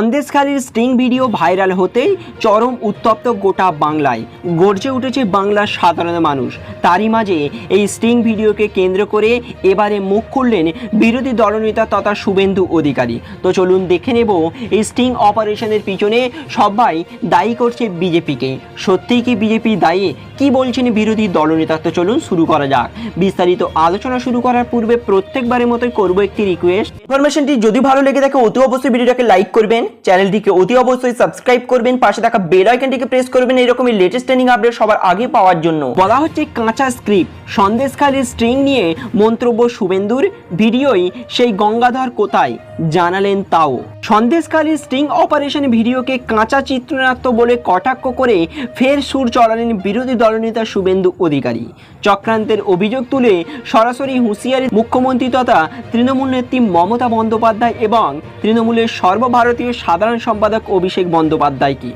সন্দেশখালীর sting video viral হতেই চরম উত্তপ্ত গোটা বাংলায়। গর্জে উঠেছে বাংলার সাধারণ মানুষ। তারই মাঝে এই স্টিং ভিডিওকে কেন্দ্র করে এবারে মুখ খুললেন বিরোধী দলনেতা তথা শুভেন্দু অধিকারী। তো চলুন দেখে নেব এই স্টিং অপারেশনের পিছনে সবাই দায়ী করছে বিজেপিকে। সত্যিই কি বিজেপি দায়ী? কি বলছেন বিরোধী দলনেতা? তো চলুন শুরু করা যাক। বিস্তারিত আলোচনা শুরু করার পূর্বে প্রত্যেকবারের মতোই করব একটি রিকোয়েস্ট ইনফরমেশনটি যদি ভালো লেগে থাকে, অতি অবশ্যই ভিডিওটাকে লাইক করবেন। চ্যানেলটিকে অতি অবশ্যই সাবস্ক্রাইব করবেন, পাশে থাকা বেল আইকনটিকে প্রেস করবেন, এরকমই লেটেস্ট ট্রেনিং আপডেট সবার আগে পাওয়ার জন্য। বলা হচ্ছে কাঁচা স্ক্রিপ্ট সন্দেশখালীর স্ট্রিং নিয়ে মন্তব্য শুভেন্দুর, ভিডিওই সেই গঙ্গাধর কোথায় জানালেন তাও। সন্দেশখালীর স্ট্রিং অপারেশন ভিডিওকে কাঁচা চিত্রনাট্য বলে কটাক্ষ করে ফের সুর চড়ালেন বিরোধী দলনেতা শুভেন্দু অধিকারী। চক্রান্তের অভিযোগ তুলে সরাসরি হুঁশিয়ারি মুখ্যমন্ত্রী তথা তৃণমূল নেত্রী মমতা বন্দ্যোপাধ্যায় এবং তৃণমূলের সর্বভারতীয় সাধারণ সম্পাদক অভিষেক বন্দ্যোপাধ্যায়কে।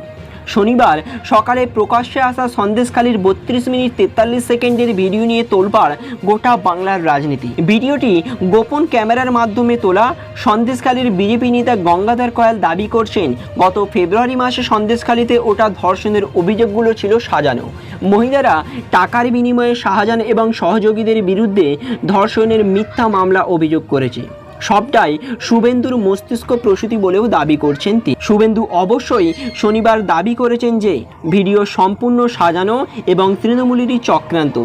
শনিবার সকালে প্রকাশ্যে আসা সন্দেশখালীর বত্রিশ মিনিট তেতাল্লিশ সেকেন্ডের ভিডিও নিয়ে তোলপাড় গোটা বাংলার রাজনীতি। ভিডিওটি গোপন ক্যামেরার মাধ্যমে তোলা সন্দেশখালীর বিজেপি নেতা গঙ্গাধর কয়াল দাবি করছেন, গত ফেব্রুয়ারি মাসে সন্দেশখালীতে ওটা ধর্ষণের অভিযোগগুলো ছিল সাজানো। মহিলারা টাকার বিনিময়ে শাহজাহান এবং সহযোগীদের বিরুদ্ধে ধর্ষণের মিথ্যা মামলা অভিযোগ করেছে। সবটাই শুভেন্দুর মস্তিষ্ক প্রসূতি বলেও দাবি করছেন তিনি। শুভেন্দু অবশ্যই শনিবার দাবি করেছেন যে, ভিডিও সম্পূর্ণ সাজানো এবং তৃণমূলেরই চক্রান্ত।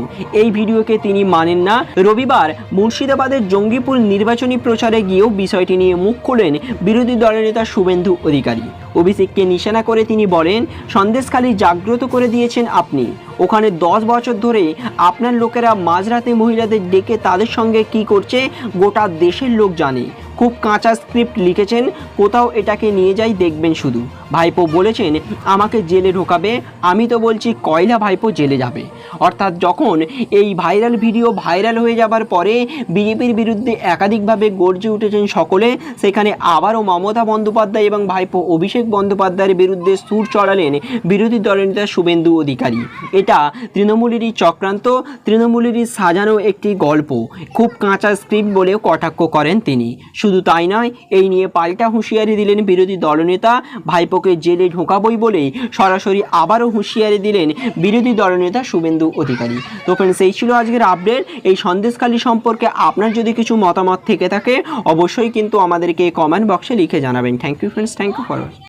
এই ভিডিওকে তিনি মানেন না। রবিবার মুর্শিদাবাদের জঙ্গিপুর নির্বাচনী প্রচারে গিয়েও বিষয়টি নিয়ে মুখ খোলেন বিরোধী দলের নেতা শুভেন্দু অধিকারী। অভিষেককে নিশানা করে তিনি বলেন, সন্দেশখালী জাগ্রত করে দিয়েছেন আপনি। ওখানে দশ বছর ধরে আপনার লোকেরা মাঝরাতে মহিলাদের ডেকে তাদের সঙ্গে কি করছে, গোটা দেশের লোক জানে। খুব কাঁচা স্ক্রিপ্ট লিখেছেন, কোথাও এটাকে নিয়ে যাই, দেখবেন শুধু। ভাইপো বলেছেন, আমাকে জেলে ঢোকাবে, আমি তো বলছি কয়লা ভাইপো জেলে যাবে। অর্থাৎ যখন এই ভাইরাল ভিডিও ভাইরাল হয়ে যাবার পরে বিজেপির বিরুদ্ধে একাধিকভাবে গর্জে উঠেছেন সকলে, সেখানে আবারও মমতা বন্দ্যোপাধ্যায় এবং ভাইপো অভিষেক বন্দ্যোপাধ্যায়ের বিরুদ্ধে সুর চড়ালেন বিরোধী দলের নেতা শুভেন্দু অধিকারী। এটা তৃণমূলেরই চক্রান্ত, তৃণমূলেরই সাজানো একটি গল্প। খুব কাঁচা স্ক্রিপ্ট বলেও কটাক্ষ করেন তিনি। শুধু তাই নয়, এই নিয়ে পাল্টা হুঁশিয়ারি দিলেন বিরোধী দলনেতা। ভাইপোকে জেলে ঢোকাবই বলেই সরাসরি আবারও হুঁশিয়ারি দিলেন বিরোধী দলনেতা শুভেন্দু অধিকারী। তো ফ্রেন্ডস এই ছিল আজকের আপডেট এই সন্দেশখালী সম্পর্কে আপনার যদি কিছু মতামত থেকে থাকে, অবশ্যই কিন্তু আমাদেরকে কমেন্ট বক্সে লিখে জানাবেন। Thank you friends thank you for